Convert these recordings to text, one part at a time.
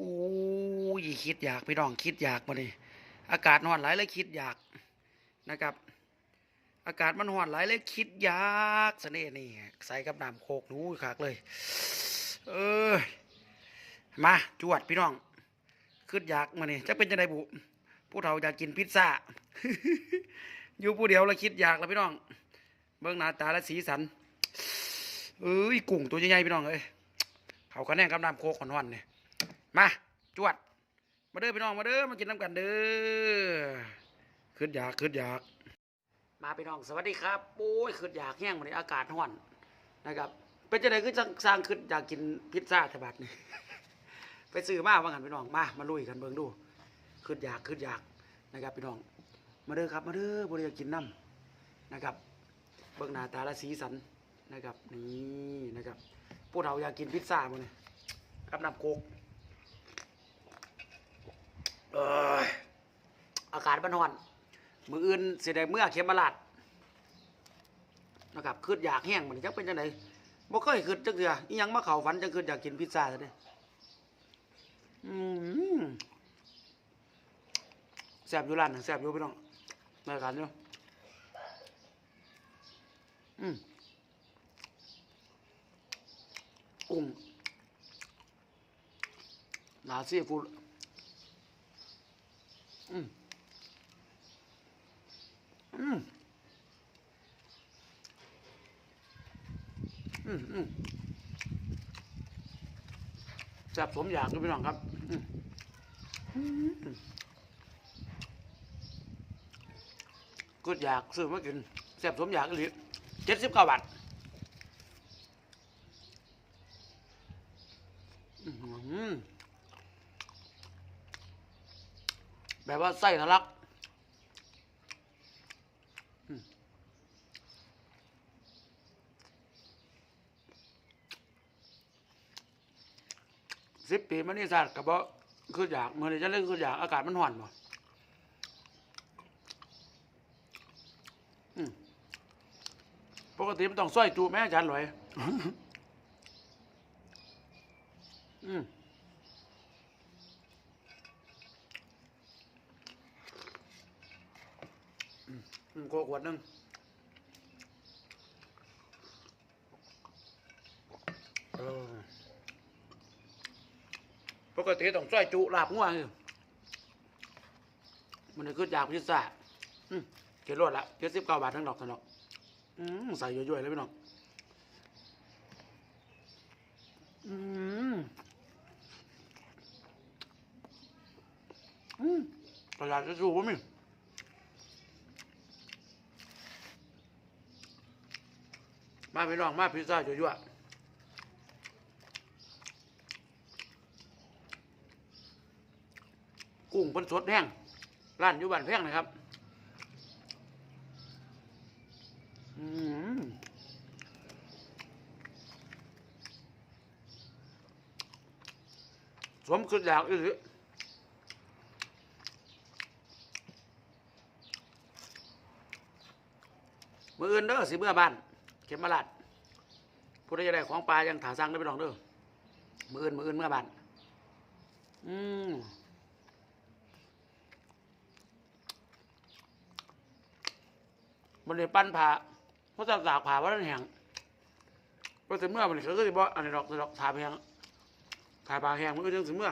โอ้ยคิดอยากพี่น้องคิดอยากมาดิอากาศร้อนหลายเลยคิดอยากนะครับ อากาศมันร้อนหลายเลยคิดอยากเสน่ห์นี่ใส่กับน้ำโคกหนูขากเลย เออมาจวดพี่น้องคิดอยากมานี่จะเป็นจังไดบุผู้เฒ่าอยากกินพิซซ่าอยู่ผู้เดียวแล้วคิดอยากแล้วพี่น้อง เบิ่งหน้าตาและสีสันเอ้ยกุ้งตัวใหญ่ๆพี่น้องเอ้ยเขาก็แน่งกับน้ำโคกหอนๆเนี่ย มาจวด มาเด้อพี่น้องมาเด้อมากินน้ำกันเด้อขึ้นอยากขึ้นอยาก มาพี่น้องสวัสดีครับโอ้ยขึ้นอยากแห้งวันนี้อากาศร้อนนะครับ เป็นจังไดคือสร้างขึ้นอยากกินพิซซ่าฉบับนี้ไปซื้อมาว่างันพี่น้องมามาลุยกันเบิ่งดูขึ้นอยากขึ้นอยากนะครับพี่น้อง มาเด้อครับมาเด้อบริอยากินน้ำนะครับ เบิ่งหน้าตาและสีสันนะครับนี่นะครับ พวกเราอยากกินพิซซ่าบ่เนี่ยกับน้ำโคก อากาศบ้านฮอน มืออื่นสิได้เมื่อเข็มมาลาดนะครับคืดอยากแห้งมันจักเป็นจังไดบ่เคยคืดจักเทื่ออีหยังมาเข้าฝันจังคืดอยากกินพิซซ่าซะเด้อืมแซ่บอยู่ร้านน่ะแซ่บอยู่พี่น้องในการอยู่อืมกุ้งหนาซีฟู อืมอืมอืมอืมแซ่บสมอยากด้วยพี่น้องครับอืมอืมก็อยากซื้อมากินแซ่บสมอยากอีหรือเจ็ดสิบเก้าบาทอื้อหือ แบบว่าไส้ทะลักสิบปีมันนี่สัตว์กับว่าคืออยากเมื่อนี้จะเล่นคืออยากอากาศมันห่อนบ่อืมปกติมันต้องซอยจูแม่อาจารย์หลอย อืม อืมโคกขวดหนึงปกติต้องใส่จุลาบงัวคือมันนี่คืออยากพิซซ่าเกลรวดละเจ็ดสิบเก้าบาททั้งดอกทั้งดอกอใส่ย่อยๆเลยพี่น้องอืมอืมประหยัดจะสูบป่ะมั้ย มา พี่น้องมาพิซซ่ายั่วๆกุ้งเพิ่นสดแห้งร้านอยู่บ้านแพงนะครับอืมสมคืออยากอีหลีมืออื่นเด้อสิเมื่อบ้าน เข็มมาลัด ผู้ใดจะได้ของปลายังถาสั่งได้ไปลองเด้อมืออื่นมืออื่นเมื่อบ้านอืมมันเลยปั้นผ่าเพราะจะสากผ่าว่านั่นแห้งเพราะแต่เมื่อมันก็คือบ่อันนี้ดอกดอกถาแห้งถาปลาแห้งมันก็ยังสิเมื่อ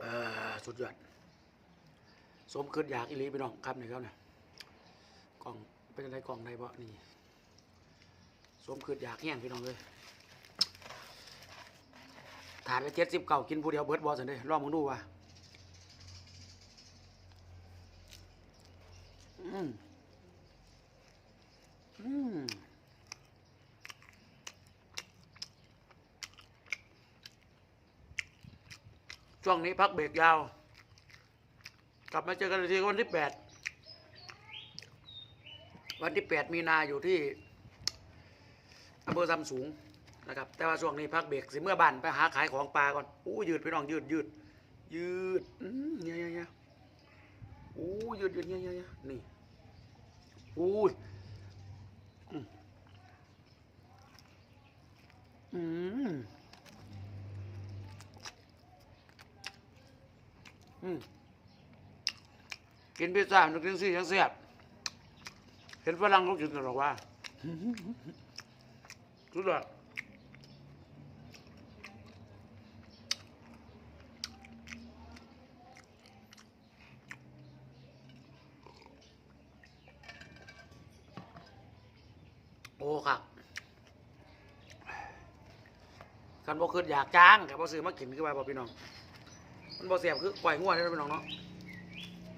เออสุดยอดสมคืนอยากอีหลีพี่น้องครับนี่ครับเนี่ย ล่องเป็นอะไรกล่องใดบ่นี่สวมคืนอยากแห้งพี่น้องเลยถาดละเจ็ดสิบเก่ากินผู้เดียวเบิดบอสันเด้ลองมึงดูว่าอืมอืมช่วงนี้พักเบรกยาว กลับมาเจอกันอีกทีวันที่แปด วันที่แปดมีนาอยู่ที่อำเภอซำสูงนะครับ แต่ว่าช่วงนี้พักเบรกสิเมื่อบ้านไปหาขายของปลาก่อนอู้ยืดพี่น้องยืดยืดยืดเนี่ยเนี่ยเนี่ยอู้ยืดยืดเนี่ยเนี่ยเนี่ยนี่อู้ยอืมอืมกินพิซซ่ามันกินซี่ยังเสียบ ห็นฝรั่งเขากินกันหรอกว่าสุดยอดโอ้ครับกันบ่คืออยากจ้างกับบ่ซื้อมากินคือว่าบ่พี่น้อง มันบ่เสียบคือปล่อยงัวได้พี่น้องเนาะ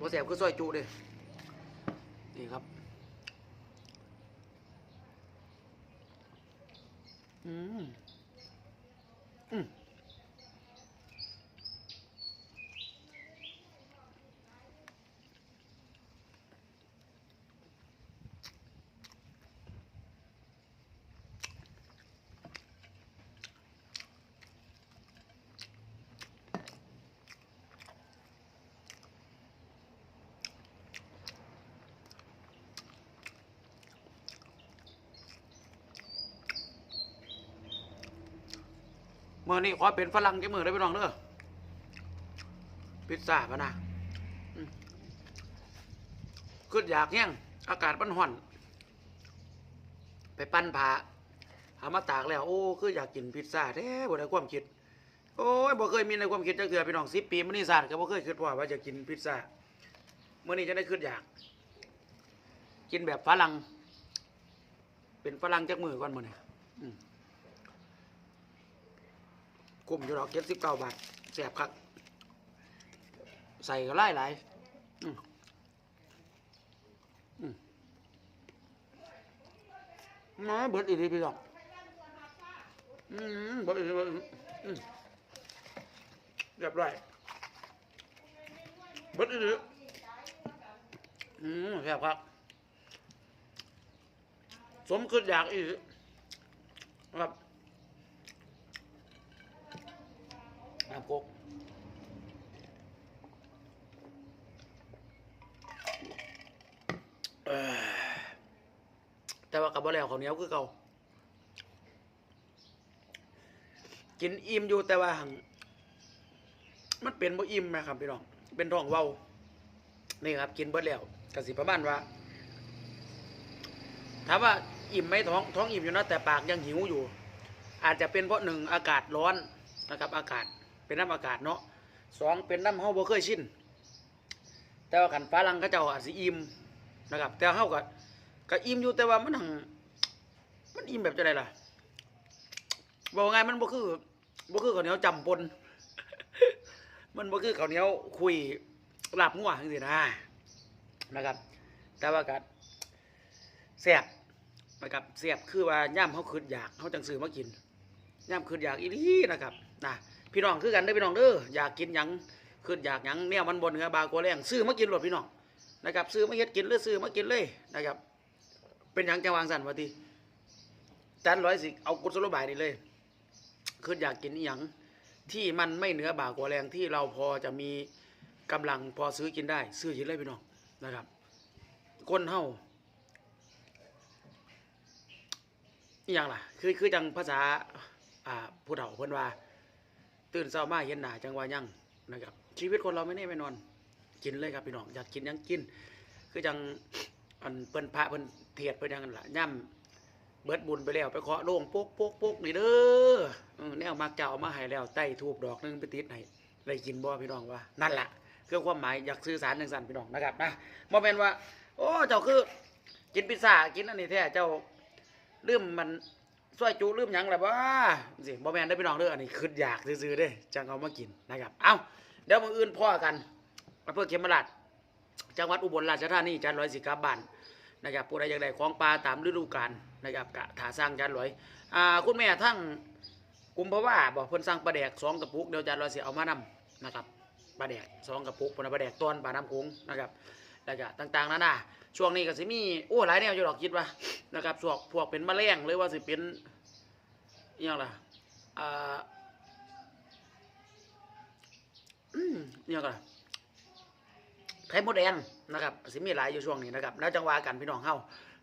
บ่เสียบคือซอยจุเด้นี่ครับ อืม มมื้อนี้ขอเป็นฝรั่งจักมือได้อพี่น้องเด้อพิซซ่าพะนะอืมคืออยากแห้งอากาศมันร้อน ไปปั้นผาหามาตากแล้ว โอ้คืออยากกินพิซซ่าแท้บ่ได้ความคิด โอ้ยบ่เคยมีในความคิดจักเทื่อพี่น้อง10ปีมานี่ซาดก็บ่เคยคิดว่าว่าจะกินพิซซ่าเมื้อนี้จะได้คิดอยาก กินแบบฝรั่งเป็นฝรั่งจักมือก่อนมื้อนี้ อืมคุ้มอยู่ดอก79บเก้าบาทแซ่บคักใส่ก็หลายหลายอืมอืมน้อยเบิดอีหลีพี่น้องอืมเบิดอีหลีเบิดอีหลีเรียบร้อยเบิดอีหลีอืมแซ่บครับ สมคืออยากอีกครับำกแต่ว่ากับบ่แล้วข้าเนี้ยคือเก่ากินอิ่มอยู่แต่ว่ามันเป็นบ่อิ่มนะครับพี่น้องเป็นท้องเว้านี่ครับ กินเบิดแล้วก็สิประมาณว่าถามว่าอิ่มไหมท้องท้องอิ่มอยู่นะแต่ปากยังหิวอยู่ อาจจะเป็นเพราะหนึ่งอากาศร้อนนะครับ อากาศ เป็นน้ำอากาศเนาะสองเป็นน้ำเฮาบ่เคยชินแต่ว่าขันฟ้าลังเขาเจ้าอาจสิอิ่มนะครับ แต่เฮาก็ก็อิ่มอยู่แต่ว่ามันหังมันอิ่มแบบจะไดล่ะบอกไงมันบ่คือบ่คือข้าวเหนียวจำปนมันบ่คือข้าวเหนียวคุยหลาบงัวจังซี่นะนะครับ แต่ว่าก็แซ่บนะครับแซ่บคือว่าย่ำเขาคืดอยากเขาจังซื้อมากินย่ำคืดอยากอีหลีนะครับนะ พี่น้องคือกันได้พี่น้องเด้ออยากกินหยังคืดอยากหยังแนวมันบนเนื้อบากัวแรงซื้อมากินหลดพี่น้องนะครับ ซื้อมาเฮ็ดกินหรือซื้อมากินเลยนะครับ เป็นหยังจังหวางสันวะทีจันร้อยสิเอากุศโลบายนี่เลยคืออยากกินอหยังที่มันไม่เหนือบากว่าแรงที่เราพอจะมีกำลังพอซื้อกินได้ ซื้อกินเลยพี่น้องนะครับคนเฮาอย่างล่ะ คือคือจังภาษาอ่าผู้เฒ่าเพิ่นว่า ตื่นเช้ามาเห็นหนาจังว่ายังนะครับ ชีวิตคนเราไม่แน่ไม่นอน กินเลยครับพี่น้องอยากกินยังกิน คือจังอันเพิ่นพระเพิ่นเทศเพิ่นยังนั่นล่ะย่ำเบิดบุญไปแล้วไปเคาะโล่งโป๊กโป๊กโป๊กนี่เด้อเออแนวมักจะเอามาให้แล้วใต้ทูบดอกหนึงไปติดให้ได้กินบ่พี่น้องว่านั่นล่ะคือความหมายอยากสื่อสารจังซั่นพี่น้องนะครับนะบ่แม่นว่า โอ้เจ้าคือ กินพิซซ่ากินอันนี้แท้เจ้าลืมมัน ซอยจูลืมหยังแหละว่าสิบ่แมนได้อพี่น้องเด้ออันนี้คืออยากซื้อๆเด้อจังเอามากินนะครับ เอ้าเดี๋ยวมืออื่นพ่อกันอำเภอเขมราชจังหวัดอุบลราชธานีจันร้อยสิกลับบ้านนะครับผู้ใดอยากได้ของปลาตามฤดูกาลนะครับกะถาสร้างจันร้อยอ่าคุณแม่ทั้งกุมภาวะบอกเพิ่นสั่งปลาแดกสองกระปุกเดี๋ยวจันร้อยสิเอามานํนะครับปลาแดกสองกระปุกเพิ่นปลาแดกต้นปลาน้ำโขงนะครับแล้วก็ต่างๆนานา ช่วงนี้ก็สิมีโอ้หลายแนวอยู่ดอกคิดว่านะครับพวกพวกเป็นแมลงหรือว่าสิเป็นอย่างล่ะอ่าอย่างล่ะไข่มดแดงนะครับสิมีหลายอยู่ช่วงนี้นะครับแล้วจังหวะกันพี่น้องเฮา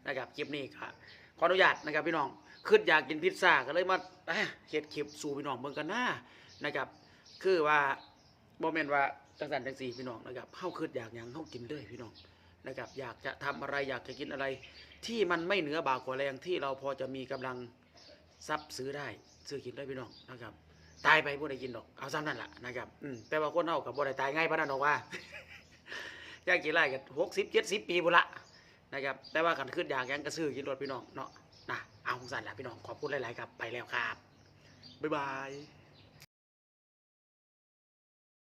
นะครับคลิปนี้ก็ขออนุญาตนะครับพี่น้องขึ้นอยากกินพิซซ่าก็เลยมาเอ้ยเฮ็ดคลิปสู่พี่น้องเบิ่งกันหนะนะครับ คือว่าบ่แม่นว่าจังสันจังสีพี่น้องนะครับเฮาคิดอยากยังเฮากินเลยพี่น้อง นะครับ อยากจะทำอะไรอยากจะกินอะไร ที่มันไม่เหนือบากกว่าแรงที่เราพอจะมีกำลังทรัพย์ซื้อได้ ซื้อกินได้พี่น้องนะครับ ตายไปบ่ได้กินดอกเอาซ้ำนั่นแหละนะครับอืมแต่ว่าคนเฮาก็บ่ได้ตายง่ายปานนั้นดอกว่าอยากกินไรก็60 70ปีพุละนะครับแต่ว่าคันขึ้นอยากยังก็ซื้อกินรถพี่น้องเนาะนะเอาของสันละพี่น้องขอบคุณหลาย ๆ ครับไปแล้วครับบ๊ายบาย